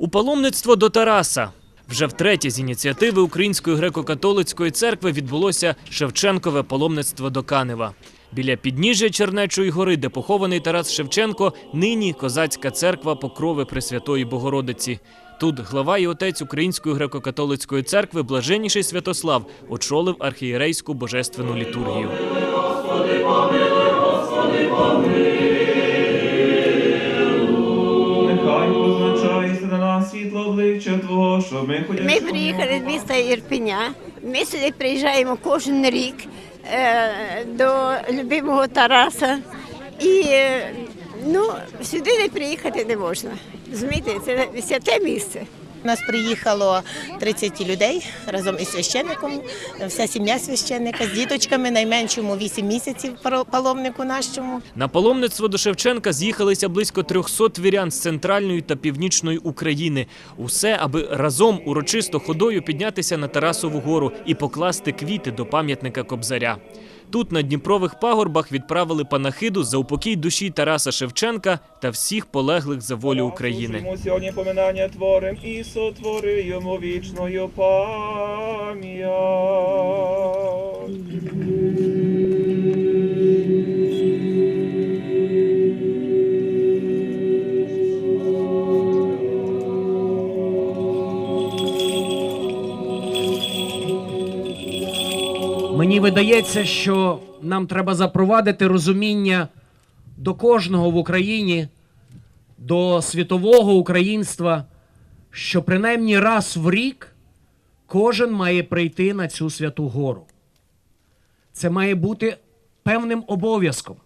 У паломництво до Тараса. Вже втретє з ініціативи Української греко-католицької церкви відбулося Шевченкове паломництво до Канева. Біля підніжжя Чернечої гори, де похований Тарас Шевченко, нині козацька церква Покрови Пресвятої Богородиці. Тут глава і отець Української греко-католицької церкви Блаженніший Святослав очолив архієрейську божественну літургію. Нехай обличчя що ми ходили. Ми приїхали з міста Ірпеня. Ми сюди приїжджаємо кожен рік е, до любимого Тараса. І е, ну, сюди не приїхати не можна. Розумієте, це святе місце. Нас приїхало 30 людей разом із священником, вся сім'я священника з діточками, найменшому 8 місяців паломнику нашому. На паломництво до Шевченка з'їхалися близько 300 вірян з центральної та північної України. Усе, аби разом урочисто ходою піднятися на Тарасову гору і покласти квіти до пам'ятника Кобзаря. Тут на Дніпрових пагорбах відправили панахиду за упокій душі Тараса Шевченка та всіх полеглих за волю України. Сьогодні поминання творим і сотвори йому вічною пам'ять. Мені видається, що нам треба запровадити розуміння до кожного в Україні, до світового українства, що принаймні раз в рік кожен має прийти на цю святу гору. Це має бути певним обов'язком,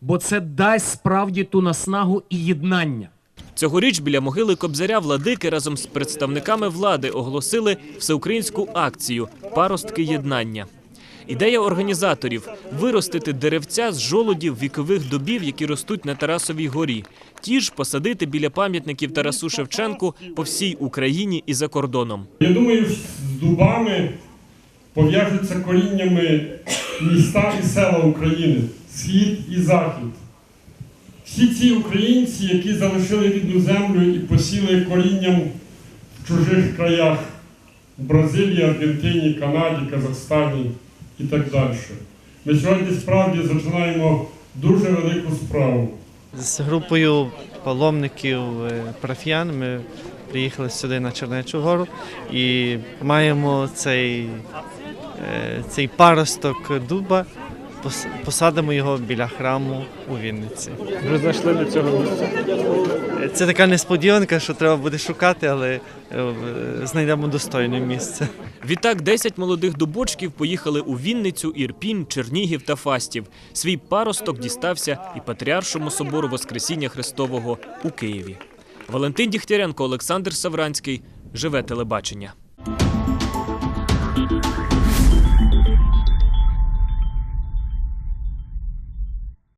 бо це дасть справді ту наснагу і єднання. Цьогоріч біля могили Кобзаря владики разом з представниками влади оголосили всеукраїнську акцію Паростки єднання. Ідея організаторів виростити деревця з жолудів вікових дубів, які ростуть на Тарасовій горі. Ті ж посадити біля пам'ятників Тарасу Шевченку по всій Україні і за кордоном. Я думаю, з дубами пов'яжуться коріннями міста і села України, схід і захід. Всі ці українці, які залишили рідну землю і посіли корінням в чужих краях в Бразилії, Аргентині, Канаді, Казахстані і так далі. Ми сьогодні справді починаємо дуже велику справу. З групою паломників е, парафіян ми приїхали сюди на Чернечу гору і маємо цей, е, цей паросток дуба, посадимо його біля храму у Вінниці. Ви знайшли для цього місце? Е, Це така несподіванка, що треба буде шукати, але е, знайдемо достойне місце. Відтак 10 молодих дубочків поїхали у Вінницю, Ірпінь, Чернігів та Фастів. Свій паросток дістався і Патріаршому собору Воскресіння Христового у Києві. Валентин Дігтяренко, Олександр Савранський. Живе телебачення.